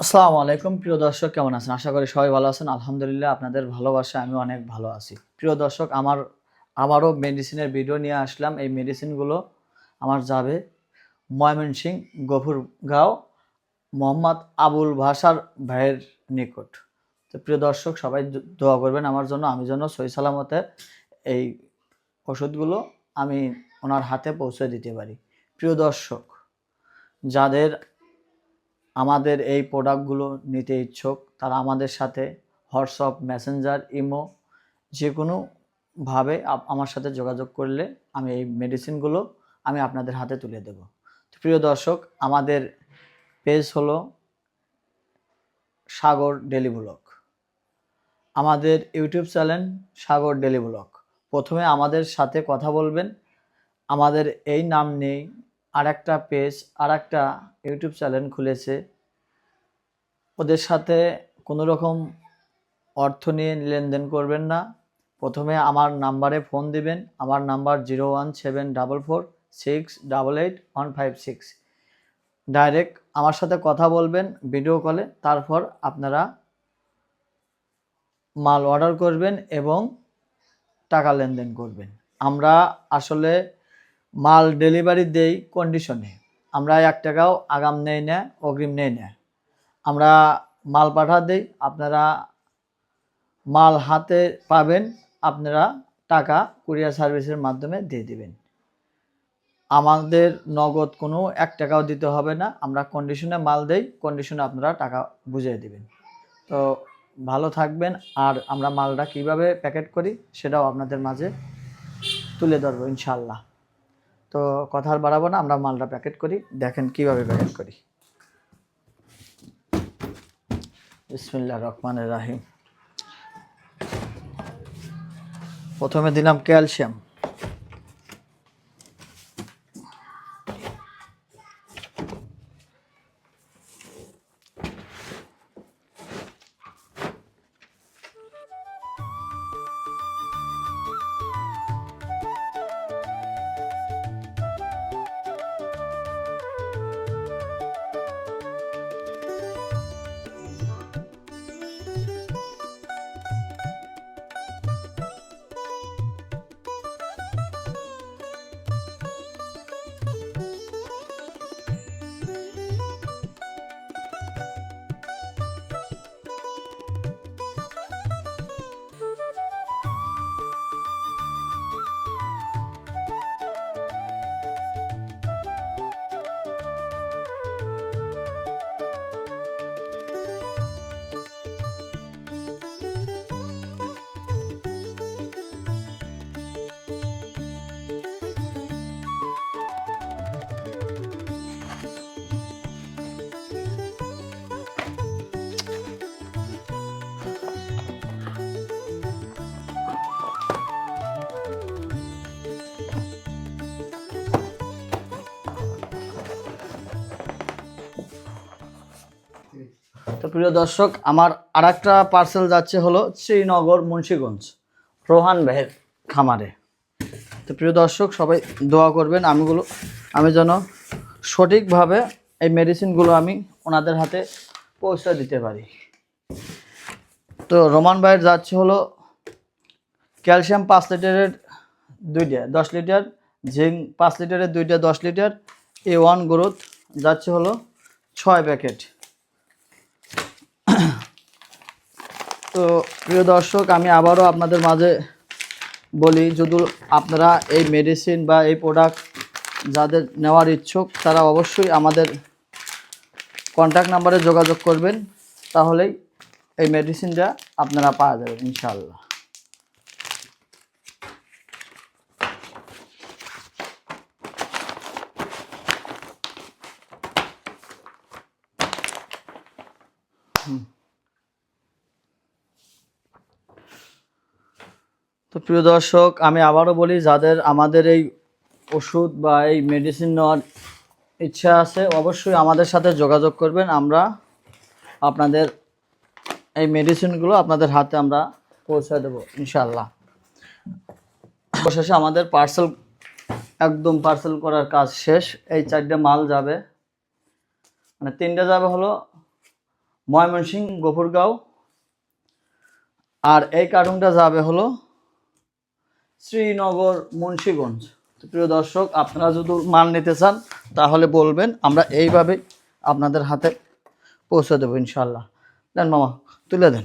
আসসালামু আলাইকুম। প্রিয় দর্শক, কেমন আছেন? আশা করি সবাই ভালো আছেন। আলহামদুলিল্লাহ, আপনাদের ভালোবাসা আমি অনেক ভালো আছি। প্রিয় দর্শক, আমার আবারও মেডিসিনের ভিডিও নিয়ে আসলাম। এই মেডিসিনগুলো আমার যাবে ময়মনসিং গফুরগাঁও মোহাম্মদ আবুল ভাষার ভাইয়ের নিকট। তো প্রিয় দর্শক, সবাই দোয়া করবেন আমার জন্য। আমি যেন সই সালামতে এই ওষুধগুলো আমি ওনার হাতে পৌঁছে দিতে পারি। প্রিয় দর্শক, যাদের আমাদের এই প্রোডাক্টগুলো নিতে ইচ্ছুক, তারা আমাদের সাথে হোয়াটসঅ্যাপ, মেসেঞ্জার, ইমো যে কোনোভাবে আমার সাথে যোগাযোগ করলে আমি এই মেডিসিনগুলো আমি আপনাদের হাতে তুলে দেব। প্রিয় দর্শক, আমাদের পেজ হলো সাগর ডেলি ব্লগ। আমাদের YouTube channel Sagar daily blog. প্রথমে আমাদের সাথে কথা বলবেন। আমাদের এই নাম নেই আর একটা পেজ আর একটা ইউটিউব চ্যানেল খুলেছে। ওদের সাথে কোনো রকম অর্থ নিয়ে লেনদেন করবেন না। প্রথমে আমার নাম্বারে ফোন দিবেন। আমার number zero one seven double four six double eight one five six. Direct আমার সাথে কথা বলবেন ভিডিও কলে, তারপর আপনারা মাল অর্ডার করবেন এবং টাকা লেনদেন করবেন। আমরা আসলে মাল ডেলিভারি দেই কন্ডিশনে আমরা এক টাকাও আগাম নেই না, অগ্রিম নেই না। আমরা মাল পাঠা দেই, আপনারা মাল হাতে পাবেন, আপনারা টাকা কুরিয়ার সার্ভিসের মাধ্যমে দিয়ে দিবেন। আমাদের নগদ কোনো এক টাকাও দিতে হবে না, আমরা কন্ডিশনে মাল দেই কন্ডিশনে আপনারা টাকা বুঝিয়ে দিবেন। তো ভালো থাকবেন, আর আমরা মালটা কীভাবে প্যাকেট করি সেটাও আপনাদের মাঝে তুলে ধরবো ইনশাল্লাহ তো কথা আর বাড়াবো না, আমরা মালটা প্যাকেট করি। দেখেন কীভাবে প্যাকেট করি। বিসমিল্লা রহমান রাহিম। প্রথমে দিলাম ক্যালসিয়াম। তো প্রিয় দর্শক, আমার আর একটা পার্সেল যাচ্ছে হলো শ্রীনগর মুন্সীগঞ্জ, রোহান ভাইয়ের খামারে। তো প্রিয় দর্শক, সবাই দোয়া করবেন, আমিগুলো, আমি যেন সঠিকভাবে এই মেডিসিনগুলো আমি ওনাদের হাতে পৌঁছে দিতে পারি। তো রোমান ভাইয়ের যাচ্ছে হলো ক্যালসিয়াম পাঁচ লিটারের দুইটা, দশ লিটার, জিঙ্ক পাঁচ লিটারের দুইটা, দশ লিটার, এ ওয়ান গ্রোথ যাচ্ছে হলো ছয় প্যাকেট। তো প্রিয় দর্শক, আমি আবারও আপনাদের মাঝে বলি, যদি আপনারা এই মেডিসিন বা এই প্রোডাক্ট যাদের নেওয়ার ইচ্ছুক, তারা অবশ্যই আমাদের কন্ট্যাক্ট নাম্বারে যোগাযোগ করবেন। তাহলেই এই মেডিসিনটা আপনারা পাওয়া যাবেন ইনশাআল্লাহ। তো প্রিয় দর্শক, আমি আবারও বলি, যাদের আমাদের এই ওষুধ বা এই মেডিসিন নেওয়ার ইচ্ছা আছে, অবশ্যই আমাদের সাথে যোগাযোগ করবেন। আমরা আপনাদের এই মেডিসিনগুলো আপনাদের হাতে আমরা পৌঁছে দেবো ইনশাল্লাহ অবশেষে আমাদের পার্সেল একদম পার্সেল করার কাজ শেষ। এই চারটে মাল যাবে। মানে তিনটে যাবে হলো ময়মনসিংহ, গফুরগাঁও। আর এই কার্টুনটা যাবে হলো শ্রীনগর, মুন্সীগঞ্জ। প্রিয় দর্শক, আপনারা যদি মাল নিতে চান, তাহলে বলবেন, আমরা এইভাবে আপনাদের হাতে পৌঁছে দেবো ইনশাল্লাহ দেন মামা, তুলে দেন।